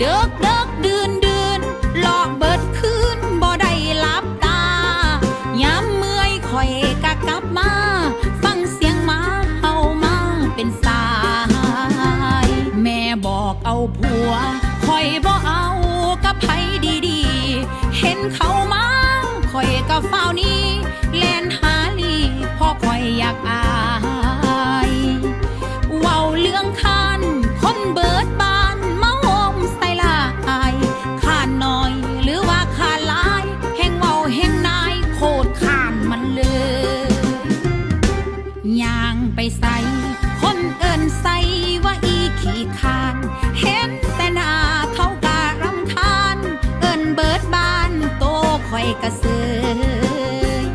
เดิกเดิกดืนเดืนหลอกเบิดคืนบ่ได้หลับตา ย้ำเมื่อยคอยกะกลับมา ฟังเสียงหมาเฮามาเป็นสาย แม่บอกเอาผัวคอยบ่เอากะไผดีๆ เห็นเขามาคอยกะเฝ้านี้ กระเซย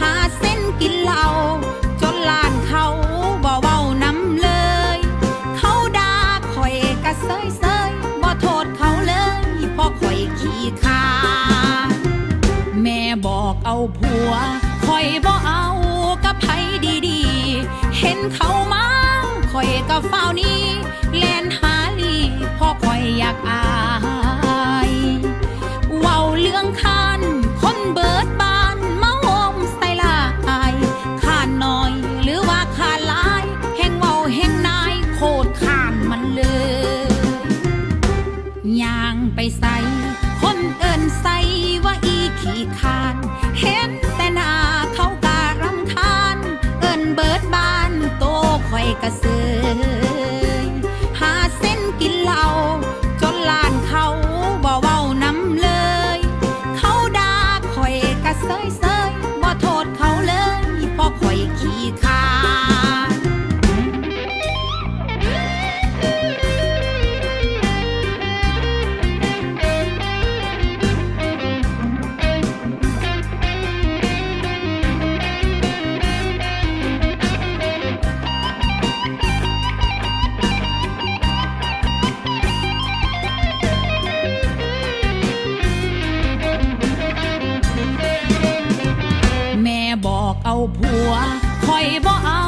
หาเส้นกินเหล้าจนลานเขาบ่เว้าน้ำเลย เขาด่าข่อยกระเซยเซยบ่โทษเขาเลยเพราะข่อยขี้คาแม่บอกเอาผัวข่อยบ่เอากับไผดีๆ เห็นเขามาข่อยก็เฝ้านี้างไปใส่คนเอินใส่ว่าอีขี้คานเห็นแต่หน้าเขากะรำคานเอินเบิดบานโตคอยกระเซือ เอาผัวคอยบ่เอา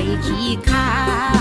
อยขี้ขา